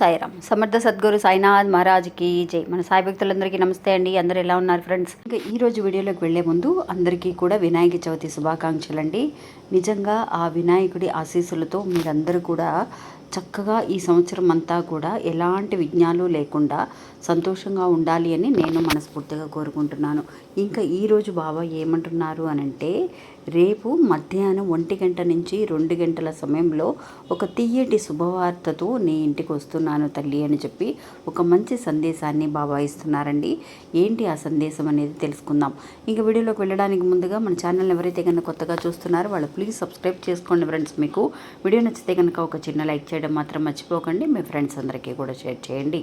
సాయిరామ్. సమర్థ సద్గురు సాయినాథ్ మహారాజ్కి జై. మన సాయి భక్తులందరికీ నమస్తే అండి. అందరు ఎలా ఉన్నారు ఫ్రెండ్స్? ఇంకా ఈ రోజు వీడియోలోకి వెళ్ళే ముందు అందరికీ కూడా వినాయక చవితి శుభాకాంక్షలు అండి నిజంగా ఆ వినాయకుడి ఆశీస్సులతో మీరందరూ కూడా చక్కగా ఈ సంవత్సరం అంతా కూడా ఎలాంటి విఘ్నాలు లేకుండా సంతోషంగా ఉండాలి అని నేను మనస్ఫూర్తిగా కోరుకుంటున్నాను. ఇంకా ఈరోజు బాబా ఏమంటున్నారు అని అంటే రేపు మధ్యాహ్నం ఒంటి గంట నుంచి రెండు గంటల సమయంలో ఒక తీయటి శుభవార్తతో నీ ఇంటికి వస్తున్నాను తల్లి అని చెప్పి ఒక మంచి సందేశాన్ని బాబా ఇస్తున్నారండి. ఏంటి ఆ సందేశం అనేది తెలుసుకుందాం. ఇంకా వీడియోలోకి వెళ్ళడానికి ముందుగా మన ఛానల్ ఎవరైతే కనుక కొత్తగా చూస్తున్నారో వాళ్ళు ప్లీజ్ సబ్స్క్రైబ్ చేసుకోండి ఫ్రెండ్స్. మీకు వీడియో నచ్చితే కనుక ఒక చిన్న లైక్ చేయడం మాత్రం మర్చిపోకండి. మీ ఫ్రెండ్స్ అందరికీ కూడా షేర్ చేయండి.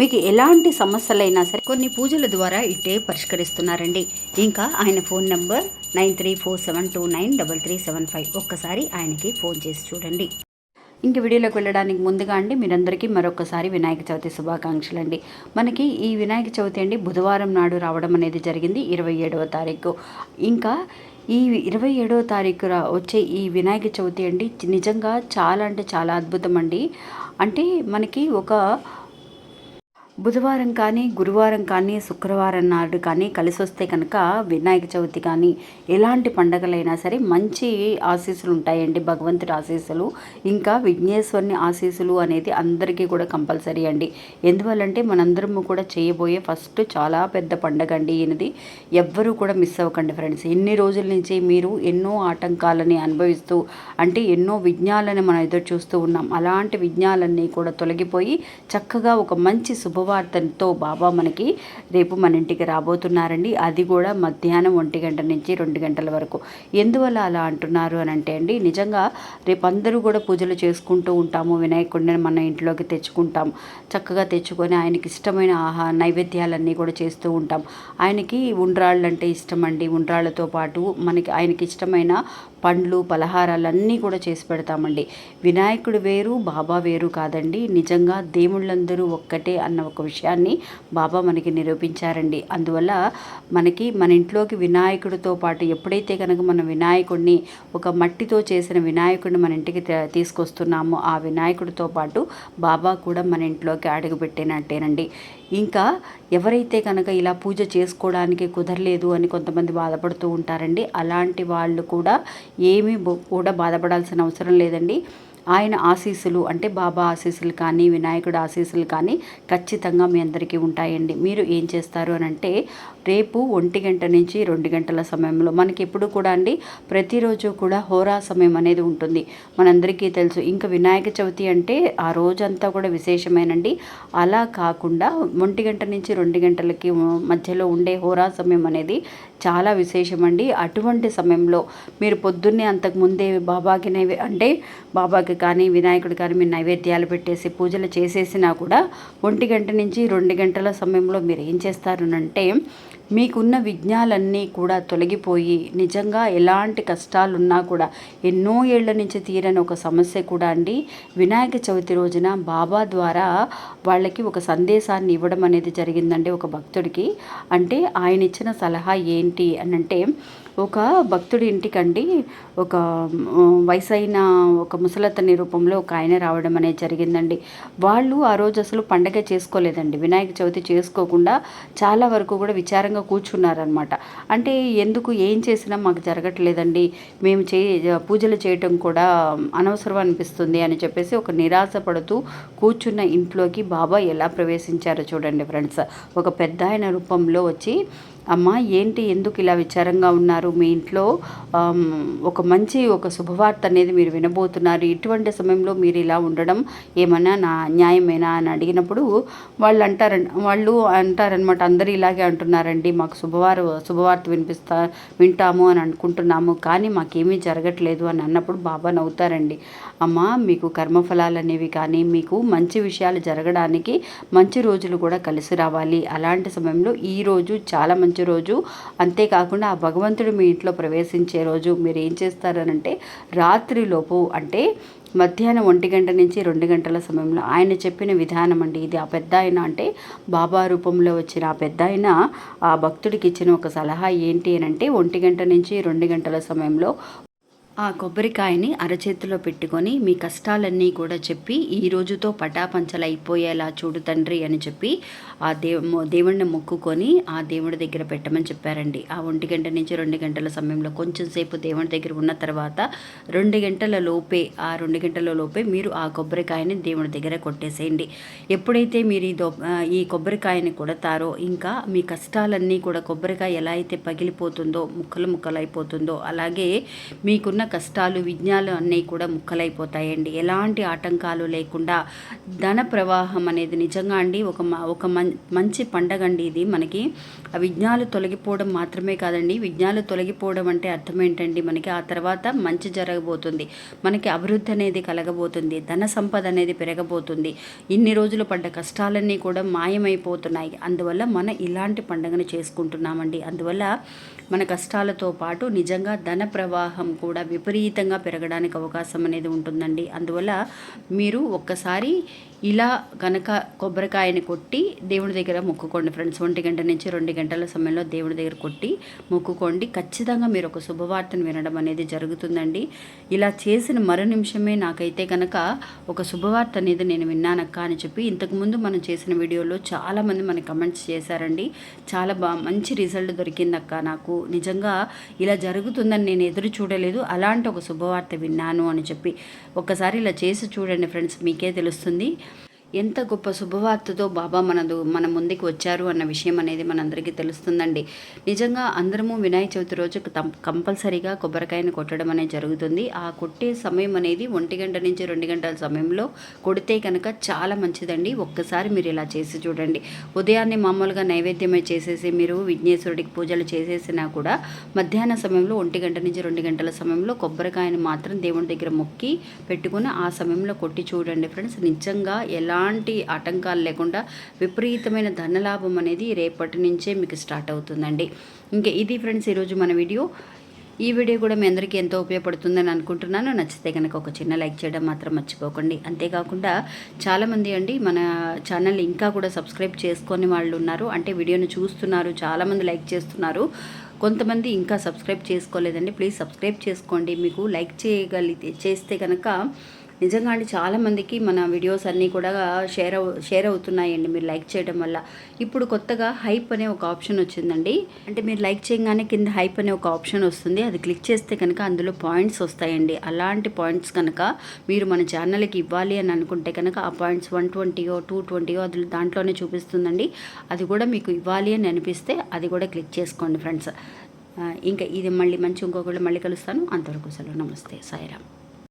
మీకు ఎలాంటి సమస్యలైనా సరే కొన్ని పూజల ద్వారా ఇట్టే పరిష్కరిస్తున్నారండి. ఇంకా ఆయన phone number nine three four seven two nine double three seven five. ఒక్కసారి ఆయనకి ఫోన్ చేసి చూడండి. ఇంక వీడియోలోకి వెళ్ళడానికి ముందుగా అండి మీరందరికీ మరొకసారి వినాయక చవితి శుభాకాంక్షలు అండి మనకి ఈ వినాయక చవితి అండి బుధవారం నాడు రావడం అనేది జరిగింది ఇరవై ఏడవ తారీఖు. ఇంకా ఈ ఇరవై ఏడవ తారీఖు రా వచ్చే ఈ వినాయక చవితి అండి నిజంగా చాలా అంటే చాలా అద్భుతం అండి. అంటే మనకి ఒక బుధవారం కానీ గురువారం కానీ శుక్రవారం నాడు కానీ కలిసి వస్తే కనుక వినాయక చవితి కానీ ఎలాంటి పండగలైనా సరే మంచి ఆశీస్సులు ఉంటాయండి భగవంతుడి ఆశీస్సులు. ఇంకా విఘ్నేశ్వరుని ఆశీస్సులు అనేది అందరికీ కూడా కంపల్సరీ అండి. ఎందువల్లంటే మనందరము కూడా చేయబోయే ఫస్ట్ చాలా పెద్ద పండగ అండి ఈయనది. ఎవ్వరూ కూడా మిస్ అవ్వకండి ఫ్రెండ్స్. ఎన్ని రోజుల నుంచి మీరు ఎన్నో ఆటంకాలని అనుభవిస్తూ అంటే ఎన్నో విఘ్నాలని మనం ఎదురు చూస్తూ ఉన్నాం. అలాంటి విఘ్నాలన్నీ కూడా తొలగిపోయి చక్కగా ఒక మంచి శుభ శుభవార్తతో బాబా మనకి రేపు మన ఇంటికి రాబోతున్నారండి. అది కూడా మధ్యాహ్నం ఒంటి గంట నుంచి రెండు గంటల వరకు. ఎందువల్ల అలా అంటున్నారు అని అంటే అండి నిజంగా రేపు అందరూ కూడా పూజలు చేసుకుంటూ ఉంటాము. వినాయకుడిని మన ఇంట్లోకి తెచ్చుకుంటాం. చక్కగా తెచ్చుకొని ఆయనకి ఇష్టమైన ఆహా నైవేద్యాలన్నీ కూడా చేస్తూ ఉంటాం. ఆయనకి ఉండ్రాళ్ళు అంటే ఇష్టం అండి ఉండ్రాళ్ళతో పాటు మనకి ఆయనకి ఇష్టమైన పండ్లు పలహారాలన్నీ కూడా చేసి పెడతామండి. వినాయకుడు వేరు బాబా వేరు కాదండి. నిజంగా దేవుళ్ళందరూ ఒక్కటే అన్న ఒక విషయాన్ని బాబా మనకి నిరూపించారండి. అందువల్ల మనకి మన ఇంట్లోకి వినాయకుడితో పాటు ఎప్పుడైతే కనుక మన వినాయకుడిని ఒక మట్టితో చేసిన వినాయకుడిని మన ఇంటికి తీసుకొస్తున్నామో ఆ వినాయకుడితో పాటు బాబా కూడా మన ఇంట్లోకి అడుగుపెట్టినట్టేనండి. ఇంకా ఎవరైతే కనుక ఇలా పూజ చేసుకోవడానికి కుదరలేదు అని కొంతమంది బాధపడుతూ ఉంటారండి అలాంటి వాళ్ళు కూడా ఏమీ కూడా బాధపడాల్సిన అవసరం లేదండి. ఆయన ఆశీస్సులు అంటే బాబా ఆశీస్సులు కానీ వినాయకుడు ఆశీస్సులు కానీ ఖచ్చితంగా మీ అందరికీ ఉంటాయండి. మీరు ఏం చేస్తారు అని అంటే రేపు ఒంటి గంట నుంచి రెండు గంటల సమయంలో మనకి ఎప్పుడు కూడా అండి ప్రతిరోజు కూడా హోరా సమయం అనేది ఉంటుంది. మనందరికీ తెలుసు ఇంకా వినాయక చవితి అంటే ఆ రోజంతా కూడా విశేషమేనండి. అలా కాకుండా ఒంటి గంట నుంచి రెండు గంటలకి మధ్యలో ఉండే హోరా సమయం అనేది చాలా విశేషమండి. అటువంటి సమయంలో మీరు పొద్దున్నే అంతకుముందే బాబాకి నైవే అంటే బాబాకి కానీ వినాయకుడు కానీ మీరు నైవేద్యాలు పెట్టేసి పూజలు చేసేసినా కూడా ఒంటి గంట నుంచి రెండు గంటల సమయంలో మీరు ఏం చేస్తారనంటే మీకున్న విఘ్నాలన్నీ కూడా తొలగిపోయి నిజంగా ఎలాంటి కష్టాలున్నా కూడా ఎన్నో ఏళ్ళ నుంచి తీరని ఒక సమస్య కూడా అండి. వినాయక చవితి రోజున బాబా ద్వారా వాళ్ళకి ఒక సందేశాన్ని ఇవ్వడం అనేది జరిగిందండి ఒక భక్తుడికి. అంటే ఆయన ఇచ్చిన సలహా ఏంటి అని అంటే ఒక భక్తుడి ఇంటికండి ఒక వయసైన ఒక ముసలతని రూపంలో ఒక ఆయన రావడం అనేది జరిగిందండి. వాళ్ళు ఆ రోజు అసలు పండగ చేసుకోలేదండి. వినాయక చవితి చేసుకోకుండా చాలా వరకు కూడా విచారంగా కూర్చున్నారనమాట అంటే ఎందుకు ఏం చేసినా మాకు జరగట్లేదండి. మేము చే పూజలు చేయటం కూడా అనవసరం అనిపిస్తుంది అని చెప్పేసి ఒక నిరాశ పడుతూ కూర్చున్న ఇంట్లోకి బాబా ఎలా ప్రవేశించారో చూడండి ఫ్రెండ్స్. ఒక పెద్ద ఆయన రూపంలో వచ్చి అమ్మ ఏంటి ఎందుకు ఇలా విచారంగా ఉన్నారు? మీ ఇంట్లో ఒక మంచి ఒక శుభవార్త అనేది మీరు వినబోతున్నారు. ఇటువంటి సమయంలో మీరు ఇలా ఉండడం ఏమన్నా నా న్యాయమేనా అని అడిగినప్పుడు వాళ్ళు అంటారు వాళ్ళు అంటారనమాట అందరూ ఇలాగే అంటున్నారండి. మాకు శుభవార శుభవార్త వినిపిస్తా వింటాము అని అనుకుంటున్నాము. కానీ మాకేమీ జరగట్లేదు అని అన్నప్పుడు బాబా నవ్వుతారండి. అమ్మ మీకు కర్మఫలాలు అనేవి కానీ మీకు మంచి విషయాలు జరగడానికి మంచి రోజులు కూడా కలిసి రావాలి. అలాంటి సమయంలో ఈ రోజు చాలా మంచి రోజు. అంతేకాకుండా ఆ భగవంతుడు మీ ఇంట్లో ప్రవేశించే రోజు మీరు ఏం చేస్తారనంటే రాత్రిలోపు అంటే మధ్యాహ్నం ఒంటి గంట నుంచి రెండు గంటల సమయంలో ఆయన చెప్పిన విధానం అండి. ఇది ఆ పెద్ద ఆయన అంటే బాబా రూపంలో వచ్చిన ఆ పెద్ద ఆయన ఆ భక్తుడికి ఇచ్చిన ఒక సలహా ఏంటి అని అంటే ఒంటి గంట నుంచి రెండు గంటల సమయంలో ఆ కొబ్బరికాయని అరచేతిలో పెట్టుకొని మీ కష్టాలన్నీ కూడా చెప్పి ఈ రోజుతో పటాపంచలైపోయేలా చూడు తండ్రి అని చెప్పి ఆ దేవ దేవుణ్ణి మొక్కుకొని ఆ దేవుడి దగ్గర పెట్టమని చెప్పారండి. ఆ ఒంటి గంట నుంచి రెండు గంటల సమయంలో కొంచెం సేపు దేవుడి దగ్గర ఉన్న తర్వాత రెండు గంటల లోపే ఆ రెండు గంటల లోపే మీరు ఆ కొబ్బరికాయని దేవుడి దగ్గర కొట్టేసేయండి. ఎప్పుడైతే మీరు ఈ దో ఈ కొబ్బరికాయని కొడతారో ఇంకా మీ కష్టాలన్నీ కూడా కొబ్బరికాయ ఎలా అయితే పగిలిపోతుందో ముక్కలు ముక్కలైపోతుందో అలాగే మీకున్న కష్టాలు విజ్ఞాలు అన్నీ కూడా ముక్కలైపోతాయండి. ఎలాంటి ఆటంకాలు లేకుండా ధన ప్రవాహం అనేది నిజంగా అండి ఒక మ- ఒక మం- మంచి పండగ అండి ఇది మనకి. ఆ విజ్ఞాలు తొలగిపోవడం మాత్రమే కాదండి. విజ్ఞాలు తొలగిపోవడం అంటే అర్థం ఏంటండి మనకి ఆ తర్వాత మంచి జరగబోతుంది. మనకి అభివృద్ధి అనేది కలగబోతుంది. ధన సంపద అనేది పెరగబోతుంది. ఇన్ని రోజులు పడ్డ కష్టాలన్నీ కూడా మాయమైపోతున్నాయి. అందువల్ల మన ఇలాంటి పండుగను చేసుకుంటున్నామండి. అందువల్ల మన కష్టాలతో పాటు నిజంగా ధన ప్రవాహం కూడా విపరీతంగా పెరగడానికి అవకాశం అనేది ఉంటుందండి. అందువల్ల మీరు ఒక్కసారి ఇలా కనుక కొబ్బరికాయని కొట్టి దేవుడి దగ్గర మొక్కుకోండి ఫ్రెండ్స్. ఒంటి గంట నుంచి రెండు గంటల సమయంలో దేవుడి దగ్గర కొట్టి మొక్కుకోండి. ఖచ్చితంగా మీరు ఒక శుభవార్తను వినడం అనేది జరుగుతుందండి. ఇలా చేసిన మరో నిమిషమే నాకైతే కనుక ఒక శుభవార్త అనేది నేను విన్నానక్క అని చెప్పి ఇంతకుముందు మనం చేసిన వీడియోలో చాలామంది మనకి కమెంట్స్ చేశారండి. చాలా బా మంచి రిజల్ట్ దొరికిందక్క నాకు. నిజంగా ఇలా జరుగుతుందని నేను ఎదురు చూడలేదు. అలా అలాంటి ఒక శుభవార్త విన్నాను అని చెప్పి ఒక్కసారి ఇలా చేసి చూడండి ఫ్రెండ్స్ మీకే తెలుస్తుంది. ఎంత గొప్ప శుభవార్తతో బాబా మనదు మన ముందుకు వచ్చారు అన్న విషయం అనేది మనందరికీ తెలుస్తుందండి. నిజంగా అందరము వినాయక చవితి రోజు కం- కంపల్సరీగా కొబ్బరికాయను కొట్టడం అనేది జరుగుతుంది. ఆ కొట్టే సమయం అనేది ఒంటి గంట నుంచి రెండు గంటల సమయంలో కొడితే కనుక చాలా మంచిదండి. ఒక్కసారి మీరు ఇలా చేసి చూడండి. ఉదయాన్నే మామూలుగా నైవేద్యమే చేసేసి మీరు విఘ్నేశ్వరుడికి పూజలు చేసేసినా కూడా మధ్యాహ్న సమయంలో ఒంటి గంట నుంచి రెండు గంటల సమయంలో కొబ్బరికాయను మాత్రం దేవుని దగ్గర మొక్కి పెట్టుకుని ఆ సమయంలో కొట్టి చూడండి ఫ్రెండ్స్. నిజంగా ఎలా ఎలాంటి ఆటంకాలు లేకుండా విపరీతమైన ధనలాభం అనేది రేపటి నుంచే మీకు స్టార్ట్ అవుతుందండి. ఇంకా ఇది ఫ్రెండ్స్ ఈరోజు మన వీడియో. ఈ వీడియో కూడా మీ అందరికీ ఎంతో ఉపయోగపడుతుందని అనుకుంటున్నాను. నచ్చితే కనుక ఒక చిన్న లైక్ చేయడం మాత్రం మర్చిపోకండి. అంతేకాకుండా చాలామంది అండి మన ఛానల్ ఇంకా కూడా సబ్స్క్రైబ్ చేసుకొని వాళ్ళు ఉన్నారు. అంటే వీడియోని చూస్తున్నారు చాలామంది లైక్ చేస్తున్నారు. కొంతమంది ఇంకా సబ్స్క్రైబ్ చేసుకోలేదండి. ప్లీజ్ సబ్స్క్రైబ్ చేసుకోండి. మీకు లైక్ చేయగలిగితే చేస్తే కనుక నిజంగా అండి చాలామందికి మన వీడియోస్ అన్నీ కూడా షేర్ అవు షేర్ అవుతున్నాయండి మీరు లైక్ చేయడం వల్ల. ఇప్పుడు కొత్తగా హైప్ అనే ఒక ఆప్షన్ వచ్చిందండి. అంటే మీరు లైక్ చేయగానే కింద హైప్ అనే ఒక ఆప్షన్ వస్తుంది. అది క్లిక్ చేస్తే కనుక అందులో పాయింట్స్ వస్తాయండి. అలాంటి పాయింట్స్ కనుక మీరు మన ఛానల్కి ఇవ్వాలి అని అనుకుంటే కనుక ఆ పాయింట్స్ వన్ ట్వంటీయో టూ ట్వంటీయో అది దాంట్లోనే చూపిస్తుందండి. అది కూడా మీకు ఇవ్వాలి అని అనిపిస్తే అది కూడా క్లిక్ చేసుకోండి ఫ్రెండ్స్. ఇంకా ఇది మళ్ళీ మంచి ఇంకొకళ్ళు మళ్ళీ కలుస్తాను. అంతవరకు సెలవు. నమస్తే. సాయిరామ్.